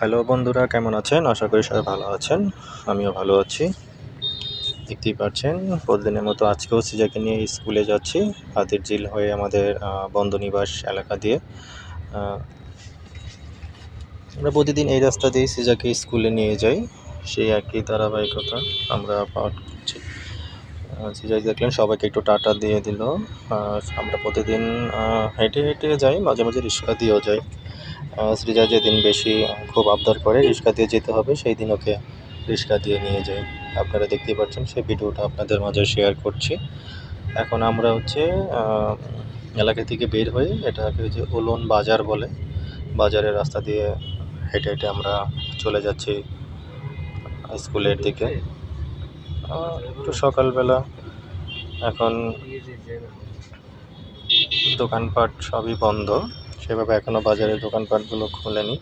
Hello বন্ধুরা, কেমন আছেন? আশা করি সবাই ভালো আছেন। আমিও ভালো আছি। দেখতেই পাচ্ছেন, প্রতিদিনের মতো আজকেও সিজাকে নিয়ে স্কুলে যাচ্ছি, হাতির ঝিল হয়ে আমাদের বন্ধনিবাস এলাকা দিয়ে। আমরা প্রতিদিন এই রাস্তা দিয়ে সিজাকে স্কুলে নিয়ে যাই, সেই একই ধারাবাহিকতা আমরা পাঠ করছি। সিজাই দেখলেন, সবাইকে একটু টাটা দিয়ে দিল। আমরা প্রতিদিন হেঁটে হেঁটে যাই, মাঝে মাঝে রিক্সা দিয়েও যাই। সৃজা যেদিন বেশি খুব আবদার করে রিক্সা দিয়ে যেতে হবে সেই দিন ওকে রিক্সা দিয়ে নিয়ে যাই। আপনারা দেখতেই পাচ্ছেন, সেই ভিডিওটা আপনাদের মাঝে শেয়ার করছি। এখন আমরা হচ্ছে এলাকা থেকে বের হয়ে এটাকে যে ওলন বাজার বলে। বাজারের রাস্তা দিয়ে হেঁটে হেঁটে আমরা চলে যাচ্ছি স্কুলের দিকে। একটু সকালবেলা এখন দোকানপাট সবই বন্ধ। সেভাবে এখনও বাজারের দোকানপাটগুলো খোলেনি।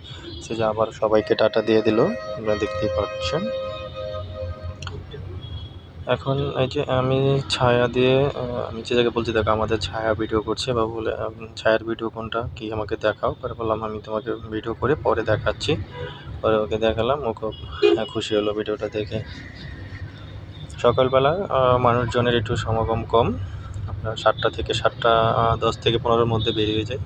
সে যে আবার সবাইকে টাটা দিয়ে দিল আপনারা দেখতেই পাচ্ছেন। এখন এই যে আমি ছায়া দিয়ে আমি যে জায়গায় বলছি, দেখো, আমাদের ছায়া ভিডিও করছে বা বলে ছায়ার ভিডিও কোনটা? কি আমাকে দেখাও? পরে বললাম, আমি তোমাকে ভিডিও করে পরে দেখাচ্ছি। পরে ওকে দেখালাম, ও খুব খুশি হলো ভিডিওটা দেখে। সকালবেলা মানুষজনের একটু সমাগম কম আপনার সাতটা থেকে সাতটা দশ থেকে পনেরোর মধ্যে বেরিয়ে যায়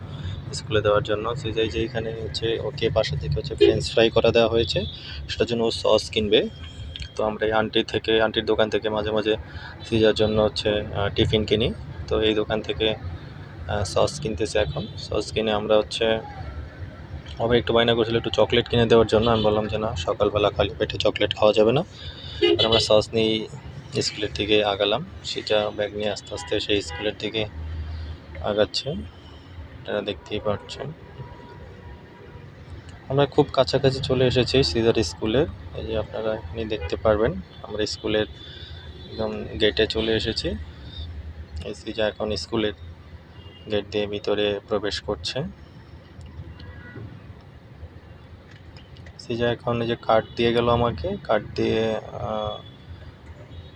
স্কুলে দেওয়ার জন্য। সে যাই যে এখানে হচ্ছে ওকে পাশে থেকে হচ্ছে ফ্রেঞ্চ ফ্রাই করা দেওয়া হয়েছে, সেটার জন্য ও সস কিনবে। তো আমরা এই আন্টি থেকে আন্টির দোকান থেকে মাঝে মাঝে সিজার জন্য হচ্ছে টিফিন কিনি। তো এই দোকান থেকে সস কিনতেছে এখন। সস কিনে আমরা হচ্ছে, আবার একটু বায়না করছিল একটু চকলেট কিনে দেওয়ার জন্য। আমি বললাম যে, না, সকালবেলা খালি পেটে চকলেট খাওয়া যাবে না। আর আমরা সস নিয়ে স্কুলের দিকে আগালাম। সেটা ব্যাগ নিয়ে আস্তে আস্তে সেই স্কুলের দিকে আগাচ্ছে। আপনারা দেখতেই পাচ্ছেন। আমরা খুব কাছাকাছি চলে এসেছি সিজার স্কুলের এই যে আপনারা এখানে দেখতে পারবেন, আমরা স্কুলের একদম গেটে চলে এসেছি। এই সিজা এখন স্কুলের গেট দিয়ে ভিতরে প্রবেশ করছে। সিজা এখন এই যে কার্ড দিয়ে গেল আমাকে কার্ড দিয়ে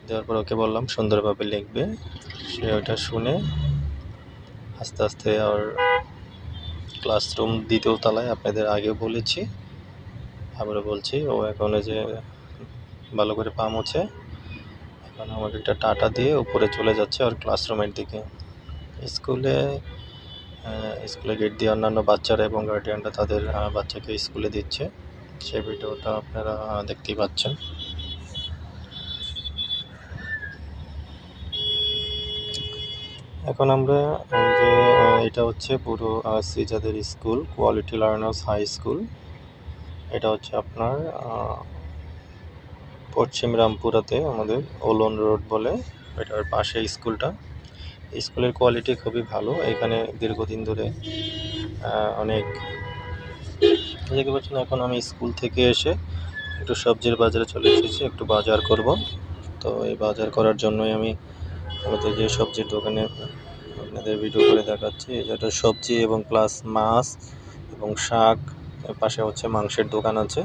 দেওয়ার পর ওকে বললাম সুন্দরভাবে লিখবে। সে ওটা শুনে আস্তে আস্তে আর ক্লাসরুম দ্বিতীয় তলায় আপনাদের আগেও বলেছি। আবারও বলছি, ও এখন যে ভালো করে পা মুছে, এখন আমাকে একটা টাটা দিয়ে উপরে চলে যাচ্ছে আর ক্লাসরুমের দিকে। স্কুলে স্কুলে গেট দিয়ে অন্যান্য বাচ্চারা এবং গার্ডিয়ানরা তাদের বাচ্চাকে স্কুলে দিচ্ছে। সেই ভিডিওটা আপনারা দেখতেই পাচ্ছেন। এখন আমরা যে এটা হচ্ছে পুরো সিজাদের school, quality learners high school. এটা হচ্ছে আপনার পশ্চিম রামপুরাতে আমাদের ওলন রোড বলে, এটার পাশে স্কুলটা। স্কুলের কোয়ালিটি খুবই ভালো, এখানে দীর্ঘদিন ধরে অনেক, দেখতে পাচ্ছেন এখন আমি স্কুল থেকে এসে একটু সবজির বাজারে চলে এসেছি, একটু বাজার করব। তো এই বাজার করার জন্যই আমি মূলত যে সবজির দোকানে আপনাদের ভিডিও করে দেখাচ্ছি এটা সবজি এবং প্লাস মাছ এবং শাক পাশে হচ্ছে মাংসের দোকান আছে।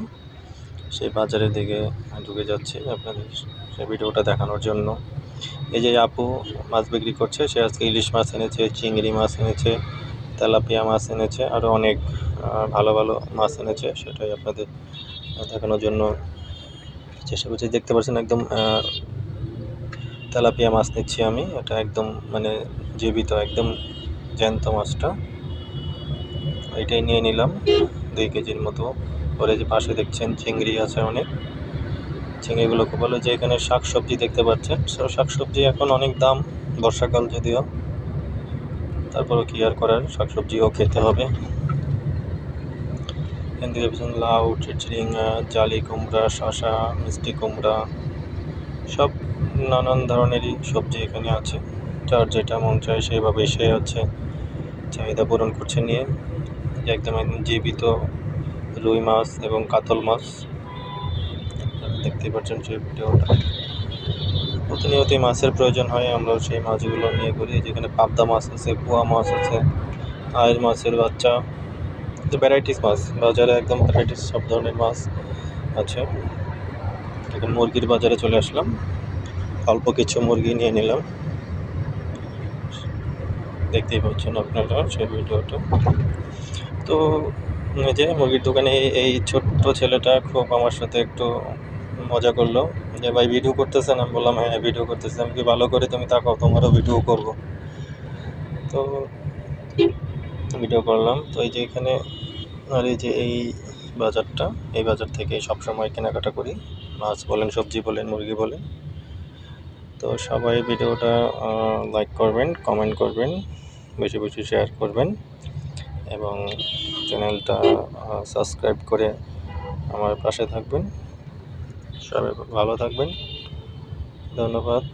সেই বাজারের দিকে ঢুকে যাচ্ছি আপনাদের সেই ভিডিওটা দেখানোর জন্য। এই যে আপু মাছ বিক্রি করছে, সে আজকে ইলিশ মাছ এনেছে, চিংড়ি মাছ এনেছে, তেলাপিয়া মাছ এনেছে আরও অনেক ভালো ভালো মাছ এনেছে, সেটাই আপনাদের দেখানোর জন্য চেষ্টা করছি। দেখতে পাচ্ছেন একদম তেলাপিয়া মাছ নিচ্ছি আমি। এটা একদম মানে জীবিত, একদম জ্যান্ত মাছটা। এটাই নিয়ে নিলাম দুই কেজির মতো। পরে যে পাশে দেখছেন চিংড়ি আছে অনেক। চিংড়িগুলো খুব ভালো। যে এখানে শাক সবজি দেখতে পাচ্ছেন সব শাক সবজি এখন অনেক দাম বর্ষাকাল যদিও। তারপরেও কি আর করার শাক সবজিও খেতে হবে। এখান থেকে লাউ চিচিঙ্গা জালি, কুমড়া শশা মিষ্টি কুমড়া, সব নানান ধরনেরই সবজি এখানে আছে। যার যেটা মন চায় সেইভাবে সে হচ্ছে চাহিদা পূরণ করছে নিয়ে। একদম একদম জীবিত রুই মাছ এবং কাতল মাছ। দেখতেই পাচ্ছেন সেই ভিডিওটা। প্রতিনিয়তই মাছের প্রয়োজন হয় আমরা সেই মাছগুলো নিয়ে করি যেখানে পাবদা মাছ আছে, পোয়া মাছ আছে আয়ের মাছের বাচ্চা। তো ভ্যারাইটিস মাছ, বাজারে একদম ভ্যারাইটিস সব ধরনের মাছ আছে। এখন মুরগির বাজারে চলে আসলাম। অল্প কিছু মুরগি নিয়ে নিলাম। দেখতেই পাচ্ছেন আপনারা সেই ভিডিওটা। তো যে মুরগির দোকানে এই- ছোট্ট ছেলেটা খুব আমার সাথে একটু মজা করল। যে ভাই ভিডিও করতেছেন? আমি বললাম হ্যাঁ ভিডিও করতেছি। আমি কি ভালো করে তুমি তাকাও, তোমারও ভিডিও করব। তো ভিডিও করলাম। তো এই যে এখানে, আর এই যে এই বাজারটা, এই বাজার থেকে সবসময় কেনাকাটা করি। মাছ বলেন, সবজি বলেন, মুরগি বলেন। তো সবাই ভিডিওটা লাইক করবেন কমেন্ট করবেন, বেশি বেশি শেয়ার করবেন এবং চ্যানেলটা সাবস্ক্রাইব করে আমার পাশে থাকবেন। সবাই ভালো থাকবেন। ধন্যবাদ।